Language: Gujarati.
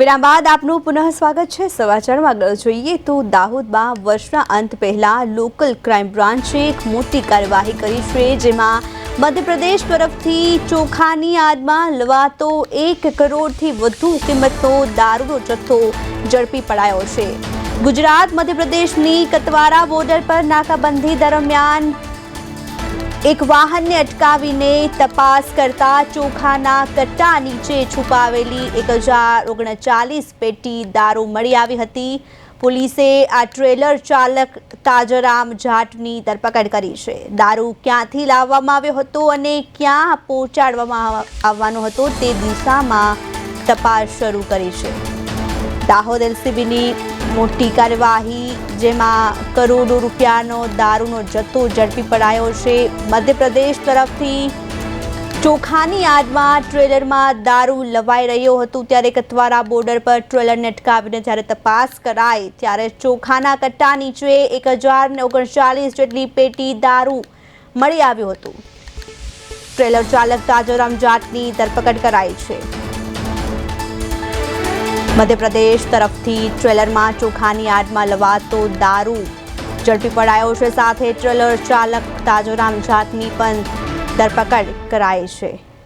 વિરામ બાદ આપનું પુનઃ સ્વાગત છે સમાચારમાં. આગળ જોઈએ તો દાહોદમાં વર્ષના અંત પહેલા લોકલ ક્રાઇમ બ્રાન્ચે એક મોટી કાર્યવાહી કરી છે, જેમાં મધ્યપ્રદેશ તરફથી ચોખાની આડમાં લવાતો એક કરોડથી વધુ કિંમતનો દારૂનો જથ્થો ઝડપી પડાયો છે. ગુજરાત, મધ્યપ્રદેશની કતવારા બોર્ડર પર નાકાબંધી દરમિયાન એક વાહનને અટકાવીને તપાસ કરતા ચોખાના કટ્ટા નીચે છુપાવેલી એક હજાર ઓગણચાલીસ પેટી દારૂ મળી આવી હતી. પોલીસે આ ટ્રેલર ચાલક તાજરામ જાટની ધરપકડ કરી છે. દારૂ ક્યાંથી લાવવામાં આવ્યો હતો અને ક્યાં પહોંચાડવામાં આવવાનો હતો તે દિશામાં તપાસ શરૂ કરી છે. દાહોદ એલસીબીની મોટી કાર્યવાહી જેમાં કરોડો રૂપિયાનો દારૂનો જથ્થો ઝડપી પડાયો છે. મધ્યપ્રદેશ તરફથી ચોખાની આડમાં ટ્રેલરમાં દારૂ લવાઈ રહ્યો હતું. ત્યારે કથવારા બોર્ડર પર ટ્રેલરને અટકાવીને જ્યારે તપાસ કરાઈ, ત્યારે ચોખાના કટ્ટા નીચે એક હજાર ને ઓગણચાલીસ જેટલી પેટી દારૂ મળી આવ્યું હતું. ટ્રેલર ચાલક તાજોરામ જાટની ધરપકડ કરાઈ છે. મધ્યપ્રદેશ તરફથી ટ્રેલરમાં ચોખાની આડમાં લવાતો દારૂ. ઝડપી પડાયો છે સાથે ટ્રેલર ચાલક તાજોરામ જાતની પણ ધરપકડ કરાઈ છે.